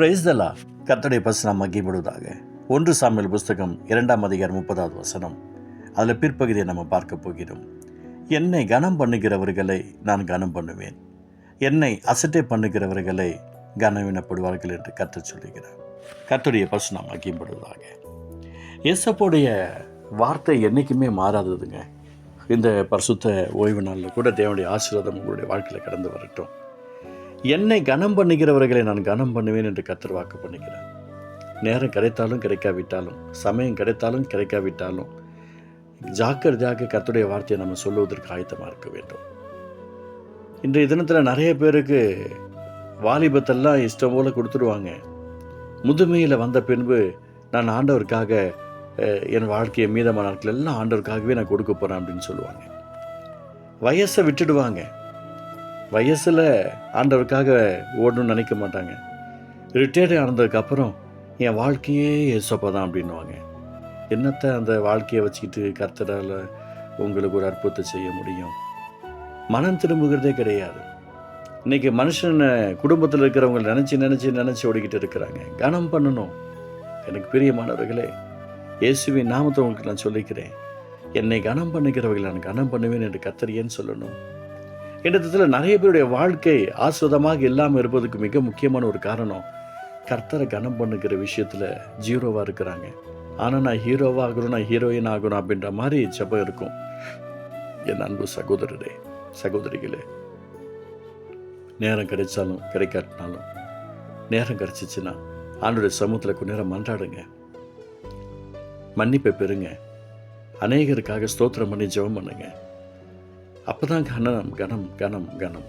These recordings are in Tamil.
பிரைஸ்தலா கர்த்தருடைய பசனம் மகிப்படுவதாக ஒன்று சாமியல் புஸ்தகம் இரண்டாம் அதிகாரம் முப்பதாவது வசனம். அதில் பிற்பகுதியை நம்ம பார்க்க போகிறோம். என்னை கனம் பண்ணுகிறவர்களை நான் கனம் பண்ணுவேன். என்னை அசட்டை பண்ணுகிறவர்களை கனவினப்படுவார்கள் என்று கற்று சொல்லுகிறார். கர்த்தருடைய பசுனம் மகிப்படுவதாக இயேசப்போடைய வார்த்தை என்றைக்குமே மாறாததுங்க. இந்த பரிசுத்த ஓய்வு நாளில் கூட தேவனுடைய ஆசீர்வாதம் உங்களுடைய வாழ்க்கையில் கடந்து வரட்டும். என்னை கனம் பண்ணுகிறவர்களை நான் கனம் பண்ணுவேன் என்று கத்தர் வாக்கு பண்ணுகிறேன் நேரம் கிடைத்தாலும் கிடைக்காவிட்டாலும் சமயம் கிடைத்தாலும் கிடைக்காவிட்டாலும் ஜாக்கிரதையாக கத்துடைய வார்த்தையை நம்ம சொல்லுவதற்கு ஆயத்தமாக இருக்க வேண்டும். இன்றைய தினத்தில் நிறைய பேருக்கு வாலிபத்தெல்லாம் இஷ்டம் போல் கொடுத்துருவாங்க. முதுமையில் வந்த பின்பு நான் ஆண்டவருக்காக என் வாழ்க்கையை மீதமான நாட்கள் எல்லாம் ஆண்டவருக்காகவே நான் கொடுக்க போகிறேன் அப்படின்னு சொல்லுவாங்க. வயசை விட்டுடுவாங்க. வயசில் ஆண்டவருக்காக ஓடணும்னு நினைக்க மாட்டாங்க. ரிட்டையர்ட் ஆனதுக்கப்புறம் என் வாழ்க்கையே ஏசப்பா தான் அப்படின்னுவாங்க. என்னத்தை அந்த வாழ்க்கையை வச்சுக்கிட்டு கர்த்தரால் உங்களுக்கு ஒரு அற்புதத்தை செய்ய முடியும்? மனம் திரும்புகிறதே கிடையாது. இன்னைக்கு மனுஷனை குடும்பத்தில் இருக்கிறவங்க நினச்சி நினச்சி நினச்சி ஓடிக்கிட்டு இருக்கிறாங்க. கனம் பண்ணணும். எனக்கு பிரியமானவர்களே இயேசுவின் நாமத்தை உங்களுக்கு நான் சொல்லிக்கிறேன். என்னை கனம் பண்ணுகிறவர்கள் நான் கனம் பண்ணுவேன் என்று கர்த்தர் சொல்லணும்? இடத்துல நிறைய பேருடைய வாழ்க்கை ஆஸ்வதமாக இல்லாமல் இருப்பதுக்கு மிக முக்கியமான ஒரு காரணம் கர்த்தரை கனம் பண்ணுகிற விஷயத்தில் ஜீரோவாக இருக்கிறாங்க. ஆனால் நான் ஹீரோவாக ஆகணும் நான் ஹீரோயின் ஆகணும் அப்படின்ற மாதிரி ஜெபம் இருக்கும். என் அன்பு சகோதரரே சகோதரிகளே நேரம் கிடைச்சாலும் கிடைக்காட்டினாலும் நேரம் கிடைச்சிச்சுன்னா ஆண்டுடைய சமூகத்தில் கொஞ்ச நேரம் மன்றாடுங்க. மன்னிப்பை பெறுங்க. அநேகருக்காக ஸ்தோத்திரம் பண்ணி ஜெபம் பண்ணுங்க கனனம் கனம் கனம் கனம் கனம்.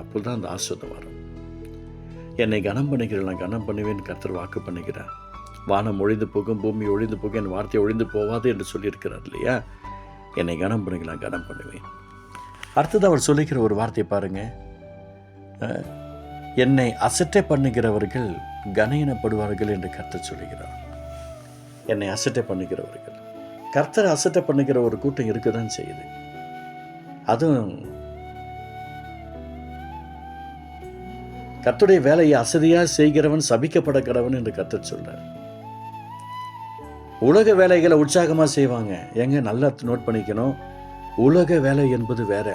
அப்போதான் அந்த ஆசிரியம் வரும். என்னை கனம் பண்ணிக்கிறேன் நான் கனம் பண்ணுவேன் கர்த்தர் வாக்கு பண்ணுகிறேன் வானம் ஒழிந்து போகும் பூமி ஒழிந்து போகும் என் வார்த்தை ஒழிந்து போவாது என்று சொல்லியிருக்கிறார் இல்லையா? என்னை கனம் பண்ணுங்க நான் கனம் பண்ணுவேன். அடுத்தது அவர் சொல்லிக்கிற ஒரு வார்த்தையை பாருங்கள் என்னை அசட்டை பண்ணுகிறவர்கள் கனையினப்படுவார்கள் என்று கர்த்தர் சொல்லுகிறார். என்னை அசட்டை பண்ணுகிறவர்கள். கர்த்தர் அசட்டை பண்ணுகிற ஒரு கூட்டம் இருக்க தான் செய்யுது. அதுவும் கத்துடைய வேலையை அசதியா செய்கிறவன் சபிக்கப்பட கடவன் என்று கத்து சொல்றார். உலக வேலைகளை உற்சாகமா செய்வாங்க. எங்க? நல்லா நோட் பண்ணிக்கணும். உலக வேலை என்பது வேற.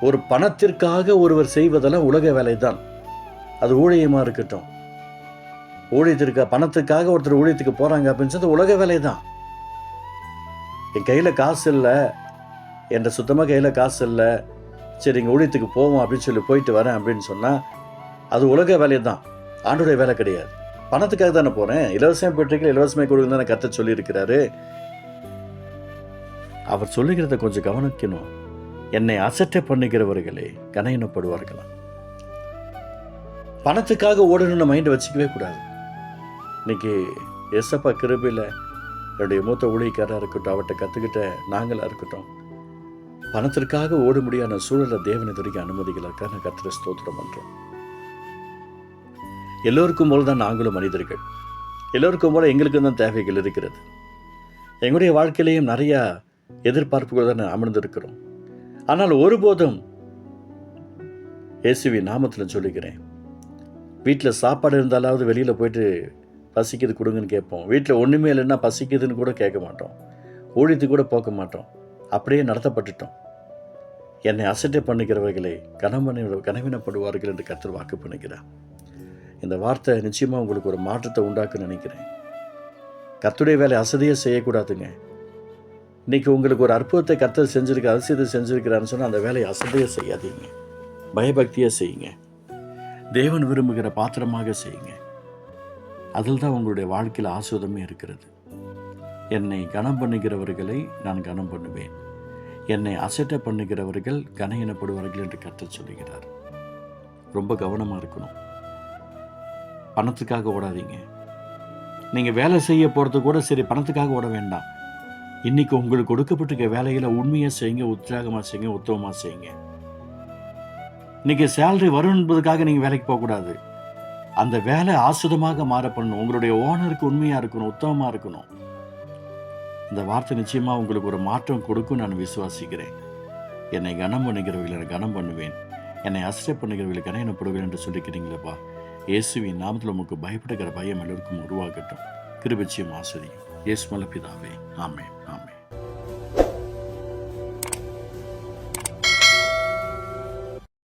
ஒரு பணத்திற்காக ஒருவர் செய்வதெல்லாம் உலக வேலை தான் அது ஊழியமா இருக்கட்டும். ஊழியத்திற்கு பணத்துக்காக ஒருத்தர் ஊழியத்துக்கு போறாங்க அப்படின்னு சொல்லி உலக வேலை தான் என் கையில் காசு இல்லை. என்கிட்ட சுத்தமாக கையில் காசு இல்லை. சரி இங்கே ஊழியத்துக்கு போவோம் அப்படின்னு சொல்லி போயிட்டு வரேன் அப்படின்னு சொன்னால் அது உலக வேலையை தான் ஆண்டுடைய வேலை கிடையாது. பணத்துக்காக தானே போகிறேன் இலவசமாக பெற்றீங்க இலவசமாக கொடுங்க தானே கத்த சொல்லியிருக்கிறாரு. அவர் சொல்லுகிறத கொஞ்சம் கவனிக்கணும். என்னை அசட்டை பண்ணுகிறவர்களே கனையினப்படுவார்களாம் பணத்துக்காக ஓடணும்னு மைண்டை வச்சுக்கவே கூடாது. இன்னைக்கு எஸ்எப்பா கிருபையில் என்னுடைய மூத்த ஊழியக்காராக இருக்கட்டும் அவர்கிட்ட கற்றுக்கிட்ட நாங்களாக இருக்கட்டும் பணத்திற்காக ஓட முடியாத சூழலை தேவனை வரைக்கும் அனுமதிகளாக கத்திர ஸ்தோத்திரம் பண்ணுறோம் எல்லோருக்கும் போல தான் நாங்களும் மனிதர்கள். எல்லோருக்கும் போல எங்களுக்கும் தான் தேவைகள் இருக்கிறது. எங்களுடைய வாழ்க்கையிலையும் நிறையா எதிர்பார்ப்புகள் தான் அமர்ந்திருக்கிறோம். ஆனால் ஒருபோதும் இயேசுவி நாமத்தில் சொல்லிக்கிறேன் வீட்டில் சாப்பாடு இருந்தாலாவது வெளியில் போயிட்டு பசிக்குது கொடுங்கன்னு கேட்போம். வீட்டில் ஒன்றுமே இல்லைன்னா பசிக்குதுன்னு கூட கேட்க மாட்டோம். ஊழித்து கூட போக மாட்டோம். அப்படியே நடத்தப்பட்டுட்டோம். என்னை அசட்டை பண்ணுகிறவர்களை கனமனை கனவினப்படுவார்கள் என்று கர்த்தர் வாக்கு பண்ணுகிறார். இந்த வார்த்தை நிச்சயமாக உங்களுக்கு ஒரு மாற்றத்தை உண்டாக்குன்னு நினைக்கிறேன். கத்துடைய வேலை அசதியாக செய்யக்கூடாதுங்க. இன்னைக்கு உங்களுக்கு ஒரு அற்புதத்தை கத்தர் செஞ்சுருக்க அதிசயத்தை செஞ்சிருக்கிறான்னு சொன்னால் அந்த வேலையை அசதியாக செய்யாதீங்க. பயபக்தியாக செய்யுங்க. தேவன் விரும்புகிற பாத்திரமாக செய்யுங்க. அதில் தான் உங்களுடைய வாழ்க்கையில் ஆசுவதமே இருக்கிறது. என்னை கனம் பண்ணுகிறவர்களை நான் கனம் பண்ணுவேன். என்னை அசட்டை பண்ணுகிறவர்கள் கன எனப்படுவார்கள் என்று கற்று சொல்லுகிறார். ரொம்ப கவனமாக இருக்கணும். பணத்துக்காக ஓடாதீங்க. நீங்கள் வேலை செய்ய போகிறது கூட சரி பணத்துக்காக ஓட வேண்டாம். இன்றைக்கி உங்களுக்கு கொடுக்கப்பட்டிருக்க வேலையில் உண்மையாக செய்யுங்க உற்சாகமாக செய்யுங்க உத்தமமாக செய்யுங்க. இன்றைக்கி சேலரி வரும் என்பதுக்காக நீங்கள் வேலைக்கு போகக்கூடாது. அந்த வேலை ஆசுதமாக மாற பண்ணணும் உங்களுடைய ஓனருக்கு உண்மையாக இருக்கணும் உத்தமமாக இருக்கணும். இந்த வார்த்தை நிச்சயமாக உங்களுக்கு ஒரு மாற்றம் கொடுக்கும் நான் விசுவாசிக்கிறேன். என்னை கனம் பண்ணுகிறவர்கள் எனக்கு கனம் பண்ணுவேன். என்னை அசட்டை பண்ணுகிறவர்களை கன எனப்படுவேன் என்று சொல்லிக்கிறீங்களேப்பா. இயேசுவின் நாமத்தில் உமக்கு பயப்படுகிற பயம் எல்லோருக்கும் உருவாகட்டும். கிருபச்சியும் ஆசிரியம் இயேசு மலப்பிதாவே. ஆமே ஆமே